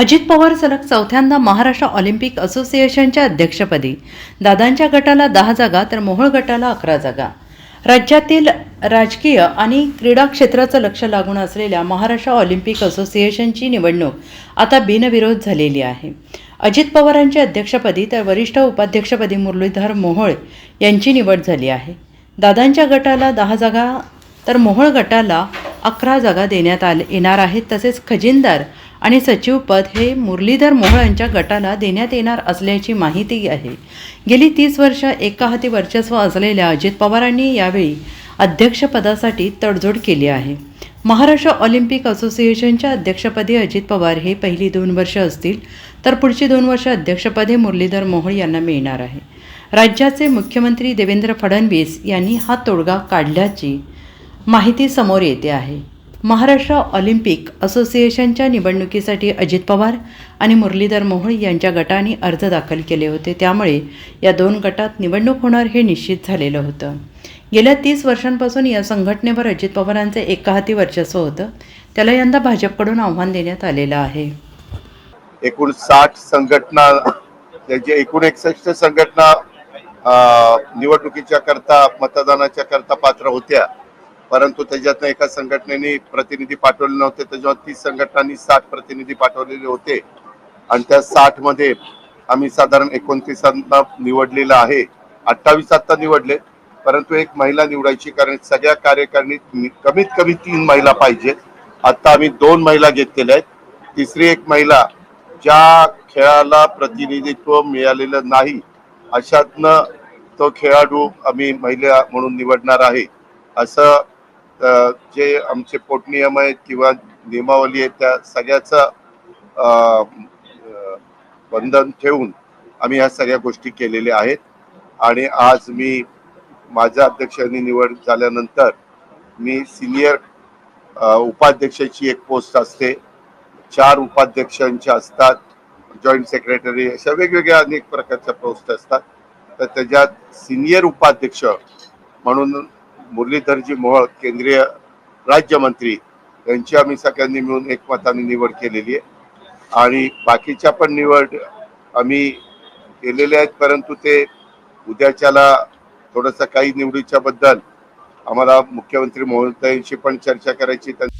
अजित पवार सलग चौथ्यांदा महाराष्ट्र ऑलिम्पिक असोसिएशनच्या अध्यक्षपदी. दादांच्या गटाला दहा जागा तर मोहोळ गटाला अकरा जागा. राज्यातील राजकीय आणि क्रीडा क्षेत्राचं लक्ष लागून असलेल्या महाराष्ट्र ऑलिम्पिक असोसिएशनची निवडणूक आता बिनविरोध झालेली आहे. अजित पवारांच्या अध्यक्षपदी तर वरिष्ठ उपाध्यक्षपदी मुरलीधर मोहोळ यांची निवड झाली आहे. दादांच्या गटाला दहा जागा तर मोहोळ गटाला अकरा जागा देण्यात आले येणार आहेत तसेच खजिनदार आणि सचिवपद हे मुरलीधर मोहोळ यांच्या गटाला देण्यात येणार असल्याची माहिती आहे. गेली तीस वर्ष एका हाती वर्चस्व असलेल्या अजित पवारांनी यावेळी अध्यक्षपदासाठी तडजोड केली आहे. महाराष्ट्र ऑलिम्पिक असोसिएशनच्या अध्यक्षपदी अजित पवार हे पहिली दोन वर्ष असतील तर पुढची दोन वर्ष अध्यक्षपदे मुरलीधर मोहोळ यांना मिळणार आहे. राज्याचे मुख्यमंत्री देवेंद्र फडणवीस यांनी हा तोडगा काढल्याची माहिती समोर येते आहे. महाराष्ट्र ऑलिम्पिक असोसिएशनच्या निवडणुकीसाठी अजित पवार आणि मुरलीधर मोहोळ यांच्या गटाने अर्ज दाखल केले होते. त्यामुळे या दोन गटात निवडणूक होणार हे निश्चित झालेलं होतं. गेल्या तीस वर्षांपासून या संघटनेवर अजित पवारांचे एका हाती वर्चस्व होतं. त्याला यंदा भाजपकडून आव्हान देण्यात आलेलं आहे. एकूण साठ संघटना त्याची एकूण एकसष्ट संघटना निवडणुकीच्या करता मतदानाच्या करता पात्र होत्या. परंतु त्याच्यातनं एका संघटनेने प्रतिनिधी पाठवले नव्हते त्याच्यावर तीस संघटनांनी साठ प्रतिनिधी पाठवलेले होते. आणि त्या साठमध्ये आम्ही साधारण एकोणतीसांना निवडलेलं आहे. अठ्ठावीस आता निवडले परंतु एक महिला निवडायची कारण सगळ्या कार्यकारिणीत कमीत कमी तीन महिला पाहिजे आता आम्ही दोन महिला घेतलेल्या आहेत. तिसरी एक महिला ज्या खेळाला प्रतिनिधित्व मिळालेलं नाही अशातनं तो खेळाडू आम्ही महिला म्हणून निवडणार आहे. असं जे आमचे पोटनियम आहेत किंवा नियमावली आहेत त्या सगळ्याचं बंधन ठेवून आम्ही ह्या सगळ्या गोष्टी केलेल्या आहेत. आणि आज मी माझ्या अध्यक्षांनी निवड झाल्यानंतर मी सिनियर उपाध्यक्षाची एक पोस्ट असते. चार उपाध्यक्षांच्या असतात जॉईंट सेक्रेटरी अशा वेगवेगळ्या अनेक प्रकारच्या पोस्ट असतात. तर त्याच्यात सिनियर उपाध्यक्ष म्हणून मुरलीधरजी मोहोळ केंद्रीय राज्यमंत्री यांची आम्ही सगळ्यांनी मिळून एकमताने निवड केलेली आहे. आणि बाकीच्या पण निवड आम्ही केलेल्या आहेत परंतु ते उद्याच्याला थोडंसं काही निवडीच्या बद्दल आम्हाला मुख्यमंत्री महोदयांशी पण चर्चा करायची त्यांनी